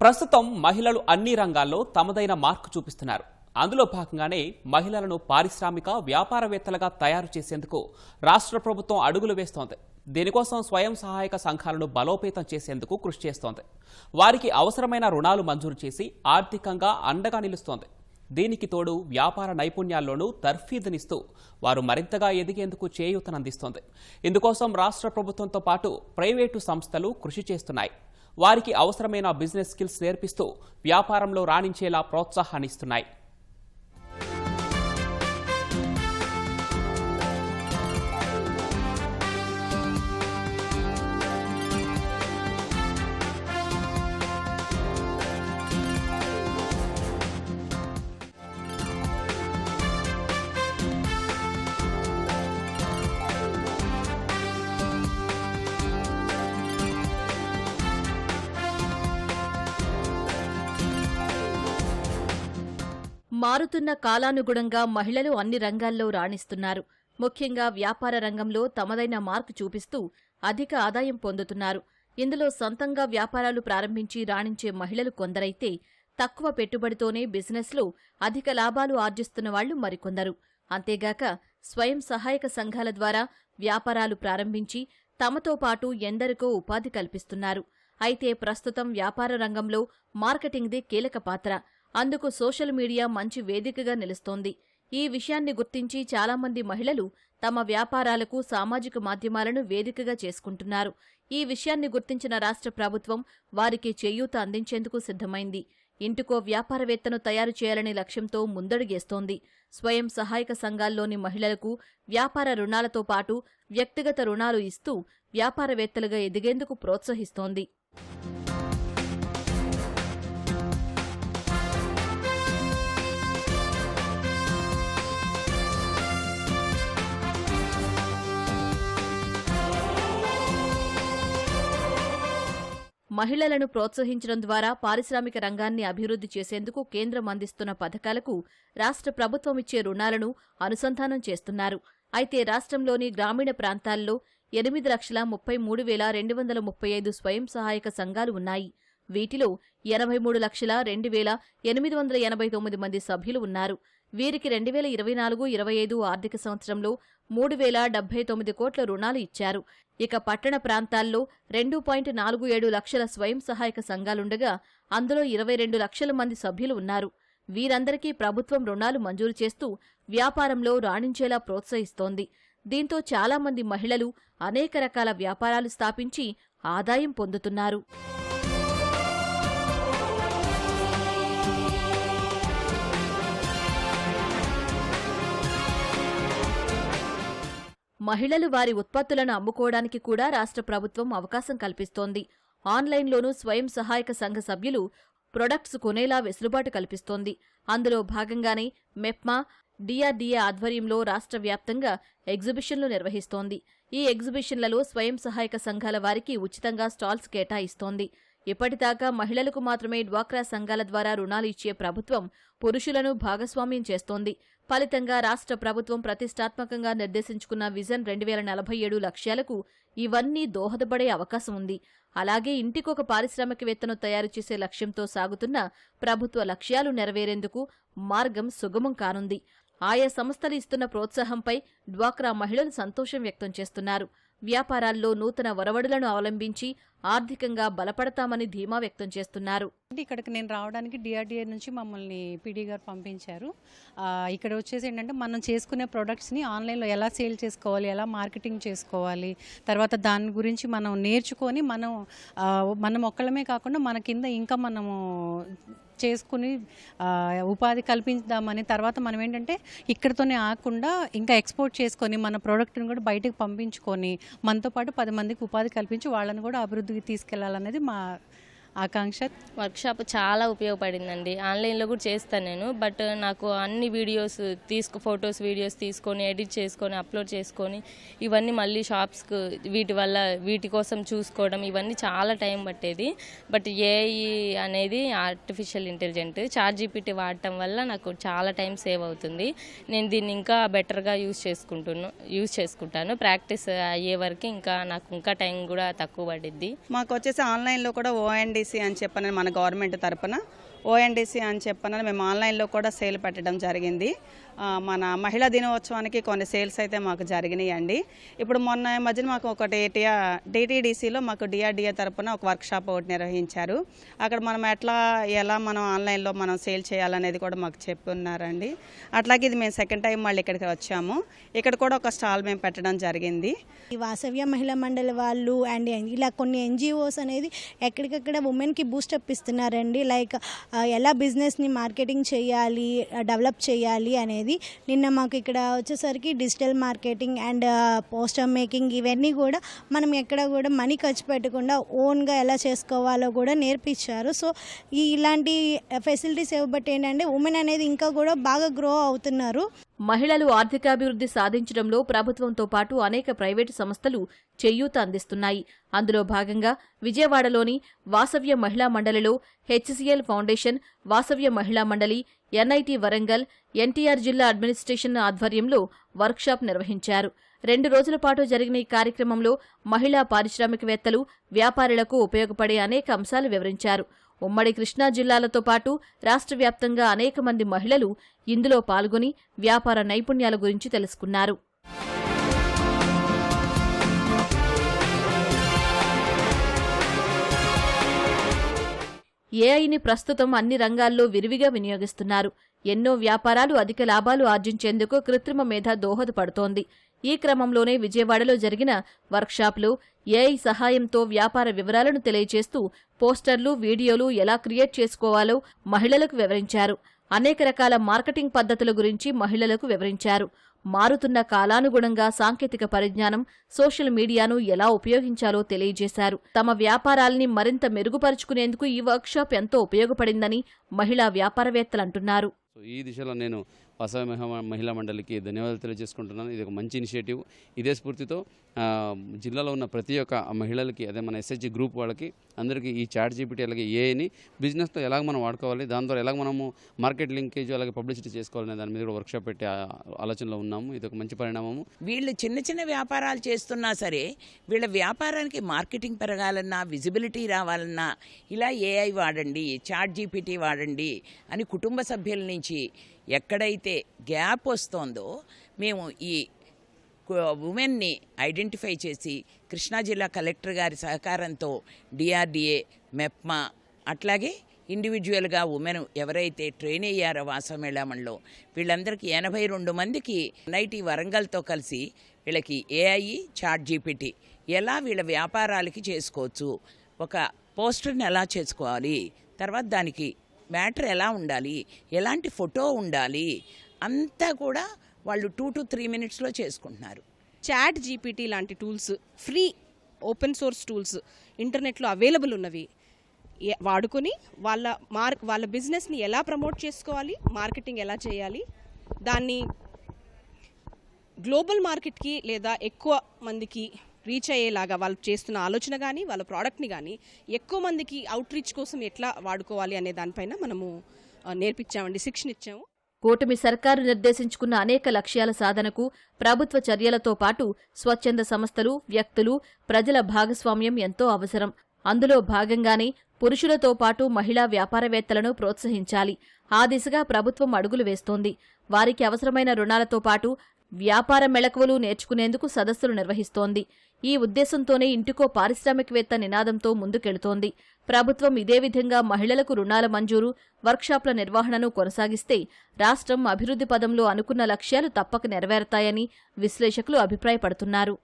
ప్రస్తుతం మహిళలు అన్ని రంగాల్లో తమదైన మార్కు చూపిస్తున్నారు. అందులో భాగంగానే మహిళలను పారిశ్రామిక వ్యాపారవేత్తలుగా తయారు చేసేందుకు రాష్ట్ర ప్రభుత్వం అడుగులు వేస్తోంది. దీనికోసం స్వయం సహాయక సంఘాలను బలోపేతం చేసేందుకు కృషి చేస్తోంది. వారికి అవసరమైన రుణాలు మంజూరు చేసి ఆర్థికంగా అండగా నిలుస్తోంది. దీనికి తోడు వ్యాపార నైపుణ్యాల్లోనూ తర్ఫీదునిస్తూ వారు మరింతగా ఎదిగేందుకు చేయూతనందిస్తోంది. ఇందుకోసం రాష్ట్ర ప్రభుత్వంతో పాటు ప్రైవేటు సంస్థలు కృషి చేస్తున్నాయి. వారికి అవసరమైన బిజినెస్ స్కిల్స్ నేర్పిస్తూ వ్యాపారంలో రాణించేలా ప్రోత్సాహాన్నిస్తున్నాయి. మారుతున్న కాలానుగుణంగా మహిళలు అన్ని రంగాల్లో రాణిస్తున్నారు. ముఖ్యంగా వ్యాపార రంగంలో తమదైన మార్కు చూపిస్తూ అధిక ఆదాయం పొందుతున్నారు. ఇందులో సొంతంగా వ్యాపారాలు ప్రారంభించి రాణించే మహిళలు కొందరైతే తక్కువ పెట్టుబడితోనే బిజినెస్లో అధిక లాభాలు ఆర్జిస్తున్న వాళ్ళు మరికొందరు. అంతేగాక స్వయం సహాయక సంఘాల ద్వారా వ్యాపారాలు ప్రారంభించి తమతో పాటు ఎందరికో ఉపాధి కల్పిస్తున్నారు. అయితే ప్రస్తుతం వ్యాపార రంగంలో మార్కెటింగ్ది కీలక పాత్ర. అందుకు సోషల్ మీడియా మంచి వేదికగా నిలుస్తోంది. ఈ విషయాన్ని గుర్తించి చాలామంది మహిళలు తమ వ్యాపారాలకు సామాజిక మాధ్యమాలను వేదికగా చేసుకుంటున్నారు. ఈ విషయాన్ని గుర్తించిన రాష్ట్ర ప్రభుత్వం వారికి చేయూత అందించేందుకు సిద్ధమైంది. ఇంటికో వ్యాపారవేత్తను తయారు చేయాలనే లక్ష్యంతో ముందడుగేస్తోంది. స్వయం సహాయక సంఘాల్లోని మహిళలకు వ్యాపార రుణాలతో పాటు వ్యక్తిగత రుణాలు ఇస్తూ వ్యాపారవేత్తలుగా ఎదిగేందుకు ప్రోత్సహిస్తోంది. మహిళలను ప్రోత్సహించడం ద్వారా పారిశ్రామిక రంగాన్ని అభివృద్ధి చేసేందుకు కేంద్రం అందిస్తున్న పథకాలకు రాష్ట్ర ప్రభుత్వం ఇచ్చే రుణాలను అనుసంధానం చేస్తున్నారు. అయితే రాష్ట్రంలోని గ్రామీణ ప్రాంతాల్లో ఎనిమిది లక్షల ముప్పై మూడు వేల రెండు వందల ముప్పై ఐదు స్వయం సహాయక సంఘాలు ఉన్నాయి. వీటిలో ఎనభై మూడు లక్షల రెండు వేల ఎనిమిది వందల ఎనభై తొమ్మిది మంది సభ్యులు ఉన్నారు. వీరికి రెండు వేల ఇరవై నాలుగు ఇరవై ఐదు ఆర్థిక సంవత్సరంలో మూడు వేల డెబ్బై తొమ్మిది కోట్ల రుణాలు ఇచ్చారు. ఇక పట్టణ ప్రాంతాల్లో రెండు పాయింట్ నాలుగు ఏడు లక్షల స్వయం సహాయక సంఘాలుండగా అందులో ఇరవై రెండు లక్షల మంది సభ్యులు ఉన్నారు. వీరందరికీ ప్రభుత్వం రుణాలు మంజూరు చేస్తూ వ్యాపారంలో రాణించేలా ప్రోత్సహిస్తోంది. దీంతో చాలామంది మహిళలు అనేక రకాల వ్యాపారాలు స్థాపించి ఆదాయం పొందుతున్నారు. మహిళలు వారి ఉత్పత్తులను అమ్ముకోవడానికి కూడా రాష్ట్ర ప్రభుత్వం అవకాశం కల్పిస్తోంది. ఆన్లైన్లోనూ స్వయం సహాయక సంఘ సభ్యులు ప్రొడక్ట్స్ కొనేలా వెసులుబాటు కల్పిస్తోంది. అందులో భాగంగానే మెప్మా డిఆర్డీఏ ఆధ్వర్యంలో రాష్ట్ర వ్యాప్తంగా ఎగ్జిబిషన్లు నిర్వహిస్తోంది. ఈ ఎగ్జిబిషన్లలో స్వయం సహాయక సంఘాల వారికి ఉచితంగా స్టాల్స్ కేటాయిస్తోంది. ఇప్పటిదాకా మహిళలకు మాత్రమే డ్వాక్రా సంఘాల ద్వారా రుణాలు ఇచ్చే ప్రభుత్వం పురుషులను భాగస్వామ్యం చేస్తోంది. ఫలితంగా రాష్ట్ర ప్రభుత్వం ప్రతిష్టాత్మకంగా నిర్దేశించుకున్న విజన్ రెండు వేల నలభై ఏడు లక్ష్యాలకు ఇవన్నీ దోహదపడే అవకాశం ఉంది. అలాగే ఇంటికొక పారిశ్రామికవేత్తను తయారు చేసే లక్ష్యంతో సాగుతున్న ప్రభుత్వ లక్ష్యాలు నెరవేరేందుకు మార్గం సుగమం కానుంది. ఆయా సంస్థలు ఇస్తున్న ప్రోత్సాహంపై డ్వాక్రా మహిళలు సంతోషం వ్యక్తం చేస్తున్నారు. వ్యాపారాల్లో నూతన ఒరవడులను అవలంబించి ఆర్థికంగా బలపడతామని ధీమా వ్యక్తం చేస్తున్నారు. అంటే ఇక్కడికి నేను రావడానికి డిఆర్డిఏ నుంచి మమ్మల్ని పీడీ గారు పంపించారు. ఇక్కడ వచ్చేసి ఏంటంటే మనం చేసుకునే ప్రొడక్ట్స్ని ఆన్లైన్లో ఎలా సేల్ చేసుకోవాలి ఎలా మార్కెటింగ్ చేసుకోవాలి తర్వాత దాని గురించి మనం నేర్చుకొని మనం ఆ, మనం ఒక్కళ్ళమే కాకుండా మన కింద ఇంకా మనము చేసుకుని ఉపాధి కల్పించుదామని తర్వాత మనం ఏంటంటే ఇక్కడతోనే ఆకుండా ఇంకా ఎక్స్పోర్ట్ చేసుకొని మన ప్రోడక్ట్ని కూడా బయటకు పంపించుకొని మనతో పాటు పది మందికి ఉపాధి కల్పించి వాళ్ళని కూడా అభివృద్ధికి తీసుకెళ్ళాలనేది మా ఆకాంక్ష? వర్క్షాప్ చాలా ఉపయోగపడిందండి. ఆన్లైన్లో కూడా చేస్తాను నేను. బట్ నాకు అన్ని వీడియోస్ తీసుకు ఫొటోస్ వీడియోస్ తీసుకొని ఎడిట్ చేసుకొని అప్లోడ్ చేసుకొని ఇవన్నీ మళ్ళీ షాప్స్కు వీటి వల్ల వీటి కోసం చూసుకోవడం ఇవన్నీ చాలా టైం పట్టేది. బట్ ఏఐ అనేది ఆర్టిఫిషియల్ ఇంటెలిజెంట్. చార్ట్ జీపీటీ వాడటం వల్ల నాకు చాలా టైం సేవ్ అవుతుంది. నేను దీన్ని ఇంకా బెటర్గా యూస్ చేసుకుంటున్నాను యూస్ చేసుకుంటాను. ప్రాక్టీస్ అయ్యే వరకు ఇంకా నాకు ఇంకా టైం కూడా తక్కువ పడిద్ది. మాకు వచ్చేసి ఆన్లైన్లో కూడా ఓఎన్డీసీ ఓఎన్డీసీ అని చెప్పని మన గవర్నమెంట్ తరపున ఓఎన్డీసీ అని చెప్పనని మేము ఆన్లైన్లో కూడా సేల్ పెట్టడం జరిగింది. మన మహిళా దినోత్సవానికి కొన్ని సేల్స్ అయితే మాకు జరిగినాయండి. ఇప్పుడు మొన్న ఈ మధ్యన మాకు ఒకటి టియా డిటీడీసీలో మాకు డిఆర్డిఏ తరపున ఒక వర్క్షాప్ ఒకటి నిర్వహించారు. అక్కడ మనం ఎట్లా ఎలా మనం ఆన్లైన్లో మనం సేల్ చేయాలనేది కూడా మాకు చెప్పున్నారండి. అట్లాగే ఇది మేము సెకండ్ టైం మళ్ళీ ఇక్కడికి వచ్చాము. ఇక్కడ కూడా ఒక స్టాల్ మేము పెట్టడం జరిగింది. ఈ వాసవ్య మహిళా మండలి వాళ్ళు అండ్ ఇలా కొన్ని ఎన్జిఓస్ అనేది ఎక్కడికక్కడ ఉమెన్కి బూస్టప్ ఇస్తున్నారండి. లైక్ ఎలా బిజినెస్ని మార్కెటింగ్ చేయాలి డెవలప్ చేయాలి అనేది నిన్న మాకు ఇక్కడ వచ్చేసరికి digital marketing and poster making ఇవన్నీ కూడా మనం ఎక్కడ కూడా మనీ ఖర్చు పెట్టకుండా ఓన్గా ఎలా చేసుకోవాలో కూడా నేర్పించారు. సో ఈ ఇలాంటి ఫెసిలిటీస్ ఇవ్వబట్టి ఏంటంటే ఉమెన్ అనేది ఇంకా కూడా బాగా గ్రో అవుతున్నారు. మహిళలు ఆర్థికాభివృద్ధి సాధించడంలో ప్రభుత్వంతో పాటు అనేక ప్రైవేటు సంస్థలు చేయూత అందిస్తున్నాయి. అందులో భాగంగా విజయవాడలోని వాసవ్య మహిళా మండలిలో హెచ్సిఎల్ ఫౌండేషన్ వాసవ్య మహిళా మండలి ఎన్ఐటి వరంగల్ ఎన్టీఆర్ జిల్లా అడ్మినిస్ట్రేషన్ ఆధ్వర్యంలో వర్క్షాప్ నిర్వహించారు. రెండు రోజుల పాటు జరిగిన ఈ కార్యక్రమంలో మహిళా పారిశ్రామికవేత్తలు వ్యాపారులకు ఉపయోగపడే అనేక అంశాలు వివరించారు. ఉమ్మడి కృష్ణా జిల్లాలతో పాటు రాష్ట్ర వ్యాప్తంగా అనేక మంది మహిళలు ఇందులో పాల్గొని వ్యాపార నైపుణ్యాల గురించి తెలుసుకున్నారు. ఏఐని ప్రస్తుతం అన్ని రంగాల్లో విరివిగా వినియోగిస్తున్నారు. ఎన్నో వ్యాపారాలు అధిక లాభాలు ఆర్జించేందుకు కృత్రిమ మేధ దోహదపడుతోంది. ఈ క్రమంలోనే విజయవాడలో జరిగిన వర్క్షాప్లు ఏఐ సహాయంతో వ్యాపార వివరాలను తెలియజేస్తూ పోస్టర్లు వీడియోలు ఎలా క్రియేట్ చేసుకోవాలో మహిళలకు వివరించారు. అనేక రకాల మార్కెటింగ్ పద్ధతుల గురించి మహిళలకు వివరించారు. మారుతున్న కాలానుగుణంగా సాంకేతిక పరిజ్ఞానం సోషల్ మీడియాను ఎలా ఉపయోగించాలో తెలియజేశారు. తమ వ్యాపారాల్ని మరింత మెరుగుపరుచుకునేందుకు ఈ వర్క్షాప్ ఎంతో ఉపయోగపడిందని మహిళా వ్యాపారవేత్తలు అంటున్నారు. ఈ దిశలో నేను వాసవి మహిళా మండలికి ధన్యవాదాలు తెలియజేసుకుంటున్నాను. ఇది ఒక మంచి ఇనిషియేటివ్. ఇదే స్ఫూర్తితో జిల్లాలో ఉన్న ప్రతి ఒక్క మహిళలకి అదే మన ఎస్హెచ్జి గ్రూప్ వాళ్ళకి అందరికీ ఈ చాట్ జీపీటీ అలాగే ఏఐని బిజినెస్లో ఎలాగ మనం వాడుకోవాలి దాని ద్వారా ఎలాగ మనము మార్కెట్ లింకేజ్ అలాగే పబ్లిసిటీ చేసుకోవాలనే దాని మీద కూడా వర్క్షాప్ పెట్టే ఆలోచనలో ఉన్నాము. ఇది ఒక మంచి పరిణామము. వీళ్ళు చిన్న చిన్న వ్యాపారాలు చేస్తున్నా సరే వీళ్ళ వ్యాపారానికి మార్కెటింగ్ పెరగాలన్నా విజిబిలిటీ రావాలన్నా ఇలా ఏఐ వాడండి చాట్ జీపీటీ వాడండి అని కుటుంబ సభ్యుల నుంచి ఎక్కడైతే గ్యాప్ వస్తోందో మేము ఈ ఉమెన్ని ఐడెంటిఫై చేసి కృష్ణా జిల్లా కలెక్టర్ గారి సహకారంతో డిఆర్డిఏ మెప్మా అట్లాగే ఇండివిజువల్గా ఉమెన్ ఎవరైతే ట్రైన్ అయ్యారో వాసమేళామంలో వీళ్ళందరికీ ఎనభై రెండు మందికి ఎన్ఐటి వరంగల్తో కలిసి వీళ్ళకి ఏఐ చాట్ జీపీటీ ఎలా వీళ్ళ వ్యాపారాలకి చేసుకోవచ్చు ఒక పోస్టర్ని ఎలా చేసుకోవాలి తర్వాత దానికి మ్యాటర్ ఎలా ఉండాలి? ఎలాంటి ఫోటో ఉండాలి? అంతా కూడా వాళ్ళు టూ టు త్రీ మినిట్స్లో చేసుకుంటున్నారు. చాట్ జీపీటీ లాంటి tools free open source tools ఇంటర్నెట్లో అవైలబుల్ ఉన్నవి. ఏ- వాడుకొని వాళ్ళ మార్క్ వాళ్ళ బిజినెస్ని ఎలా ప్రమోట్ చేసుకోవాలి? మార్కెటింగ్ ఎలా చేయాలి? దాన్ని గ్లోబల్ మార్కెట్కి లేదా ఎక్కువ మందికి రీచ్ అయ్యేలాగా వాళ్ళు చేస్తున్న ఆలోచన కానీ వాళ్ళ ప్రోడక్ట్ని కానీ ఎక్కువ మందికి అవుట్ రీచ్ కోసం ఎట్లా వాడుకోవాలి అనే దానిపైన మనము నేర్పించామండి శిక్షణ ఇచ్చాము. కూటమి సర్కారు నిర్దేశించుకున్న అనేక లక్ష్యాల సాధనకు ప్రభుత్వ చర్యలతో పాటు స్వచ్ఛంద సంస్థలు వ్యక్తులు ప్రజల భాగస్వామ్యం ఎంతో అవసరం. అందులో భాగంగానే పురుషులతో పాటు మహిళా వ్యాపారవేత్తలను ప్రోత్సహించాలి. ఆ దిశగా ప్రభుత్వం అడుగులు వేస్తోంది. వారికి అవసరమైన రుణాలతో పాటు వ్యాపార మెళకువలు నేర్చుకునేందుకు సదస్సులు నిర్వహిస్తోంది. ఈ ఉద్దేశంతోనే ఇంటికో పారిశ్రామికవేత్త నినాదంతో ముందుకెళుతోంది. ప్రభుత్వం ఇదే విధంగా మహిళలకు రుణాల మంజూరు వర్క్షాప్ల నిర్వహణను కొనసాగిస్తే రాష్ట్రం అభివృద్ధి పదంలో అనుకున్న లక్ష్యాలు తప్పక నెరవేరతాయని విశ్లేషకులు అభిప్రాయపడుతున్నారు.